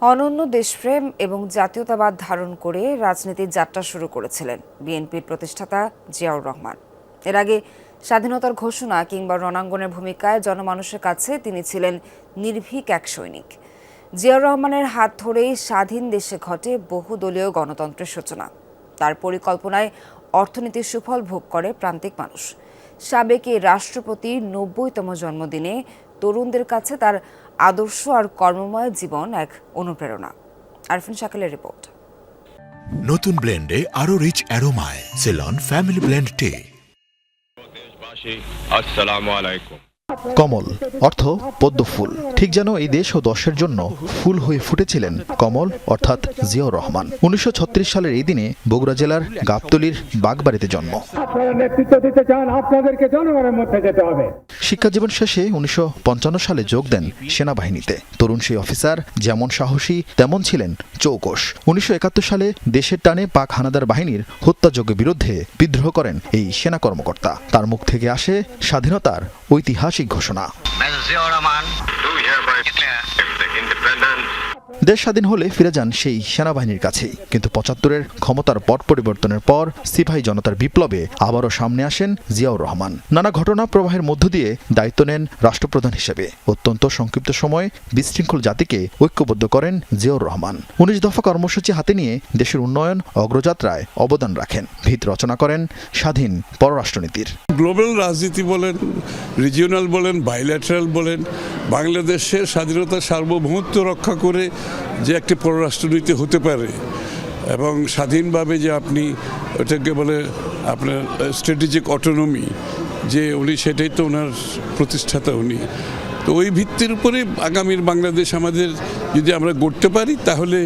অনন্য দেশপ্রেম এবং জাতীয়তাবাদ ধারণ করে রাজনীতির যাত্রা শুরু করেছিলেন বিএনপির প্রতিষ্ঠাতা জিয়াউর রহমান। এর আগে স্বাধীনতার ঘোষণা কিংবা রণাঙ্গনের ভূমিকায় জনমানুষের কাছে তিনি ছিলেন নির্ভীক এক সৈনিক। জিয়াউর রহমানের হাত ধরেই স্বাধীন দেশে ঘটে বহুদলীয় গণতন্ত্রের সূচনা। তার পরিকল্পনায় অর্থনীতির সুফল ভোগ করে প্রান্তিক মানুষ। সাবেক এই রাষ্ট্রপতির নব্বইতম জন্মদিনে তরুণদের কাছে তার আদর্শ আর কর্মময় জীবন এক অনুপ্রেরণা। আরফিন শাকিলের রিপোর্ট। নতুন ব্লেন্ডে আরও রিচ অ্যারোমায় সেলন ফ্যামিলি ব্লেন্ড টে দেশবাসী আসসালামু আলাইকুম। কমল, অর্থ পদ্ম ফুল। ঠিক যেন এই দেশ ও দশের জন্য ফুল হয়ে ফুটেছিলেন কমল, অর্থাৎ জিয়াউর রহমান। উনিশশো ছত্রিশ সালের এই দিনে বগুড়া জেলার গাবতলির বাগবাড়িতে জন্ম। নেতৃত্ব দিতে চান, আপনাদেরকে জনগণের মধ্যে যেতে হবে। শিক্ষা জীবন শেষে উনিশশো পঞ্চান্ন সালে যোগ দেন সেনাবাহিনীতে। তরুণ সেই অফিসার যেমন সাহসী তেমন ছিলেন চৌকস উনিশশো সালে দেশের টানে পাক হানাদার বাহিনীর হত্যাযজ্ঞের বিরুদ্ধে বিদ্রোহ করেন এই সেনা কর্মকর্তা। তার মুখ থেকে আসে স্বাধীনতার ঐতিহাসিক ঘোষণা। দেশ স্বাধীন হলে ফিরে যান সেই সেনাবাহিনীর কাছেই। কিন্তু পঁচাত্তরের ক্ষমতার পট পরিবর্তনের পর সিপাহী জনতার বিপ্লবে আবারও সামনে আসেন জিয়াউর রহমান। নানা ঘটনা প্রবাহের মধ্য দিয়ে দায়িত্ব নেন রাষ্ট্রপ্রধান হিসেবে। অত্যন্ত সংক্ষিপ্ত সময়ে বিশৃঙ্খল জাতিকে ঐক্যবদ্ধ করেন জিয়াউর রহমান। উনিশ দফা কর্মসূচি হাতে নিয়ে দেশের উন্নয়ন, অগ্রযাত্রায় অবদান রাখেন। ভিত রচনা করেন স্বাধীন পররাষ্ট্রনীতির। গ্লোবাল রাজনীতি বলেন, রিজিওনাল বলেন বাইল্যাটারাল বলেন বাংলাদেশের স্বাধীনতা সার্বভৌমত্ব রক্ষা করে যে একটি পররাষ্ট্রনীতি হতে পারে এবং স্বাধীনভাবে যে আপনি ওটাকে বলে আপনার স্ট্র্যাটেজিক অটোনমি যে উনি সেটাই তো ওনার প্রতিষ্ঠাতা উনি। তো ওই ভিত্তির উপরে আগামীর বাংলাদেশ আমাদের যদি আমরা গড়তে পারি, তাহলে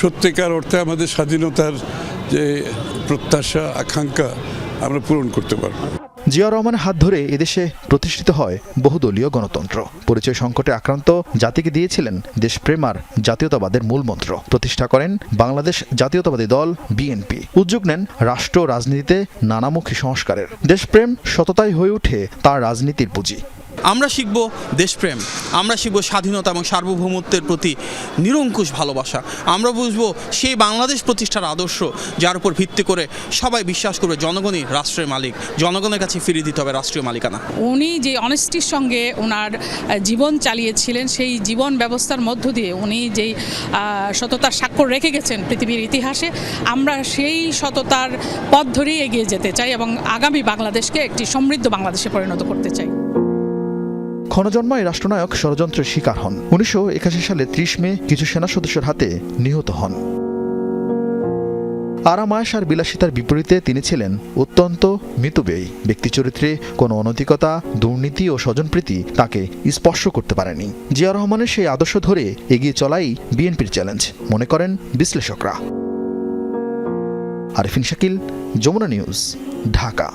সত্যিকার অর্থে আমাদের স্বাধীনতার যে প্রত্যাশা, আকাঙ্ক্ষা আমরা পূরণ করতে পারব। জিয়া রহমানের হাত ধরে এদেশে প্রতিষ্ঠিত হয় বহুদলীয় গণতন্ত্র। পরিচয় সংকটে আক্রান্ত জাতিকে দিয়েছিলেন দেশপ্রেম আর জাতীয়তাবাদের মূলমন্ত্র। প্রতিষ্ঠা করেন বাংলাদেশ জাতীয়তাবাদী দল, বিএনপি। উদ্যোগ নেন রাষ্ট্র রাজনীতিতে নানামুখী সংস্কারের। দেশপ্রেম সততাই হয়ে ওঠে তার রাজনীতির পুঁজি। আমরা শিখব দেশপ্রেম, আমরা শিখব স্বাধীনতা এবং সার্বভৌমত্বের প্রতি নিরঙ্কুশ ভালোবাসা। আমরা বুঝব সেই বাংলাদেশ প্রতিষ্ঠার আদর্শ, যার উপর ভিত্তি করে সবাই বিশ্বাস করবে জনগণই রাষ্ট্রের মালিক। জনগণের কাছে ফিরিয়ে দিতে হবে রাষ্ট্রীয় মালিকানা। উনি যে অনেস্টির সঙ্গে ওনার জীবন চালিয়েছিলেন, সেই জীবন ব্যবস্থার মধ্য দিয়ে উনি যেই সততার স্বাক্ষর রেখে গেছেন পৃথিবীর ইতিহাসে, আমরা সেই সততার পথ ধরেই এগিয়ে যেতে চাই এবং আগামী বাংলাদেশকে একটি সমৃদ্ধ বাংলাদেশে পরিণত করতে চাই। ক্ষণজন্মা এই রাষ্ট্রনায়ক ষড়যন্ত্রের শিকার হন। উনিশশো একাশি সালে ত্রিশ মে কিছু সেনা সদস্যের হাতে নিহত হন। আরামায়াস আর বিলাসিতার বিপরীতে তিনি ছিলেন অত্যন্ত মিতব্যয়ী। ব্যক্তি চরিত্রে কোনো অনৈতিকতা, দুর্নীতি ও স্বজনপ্রীতি তাকে স্পর্শ করতে পারেনি। জিয়া রহমানের সেই আদর্শ ধরে এগিয়ে চলাই বিএনপির চ্যালেঞ্জ। মনে করেন বিশ্লেষকরা। আরিফিন শাকিল, যমুনা নিউজ, ঢাকা।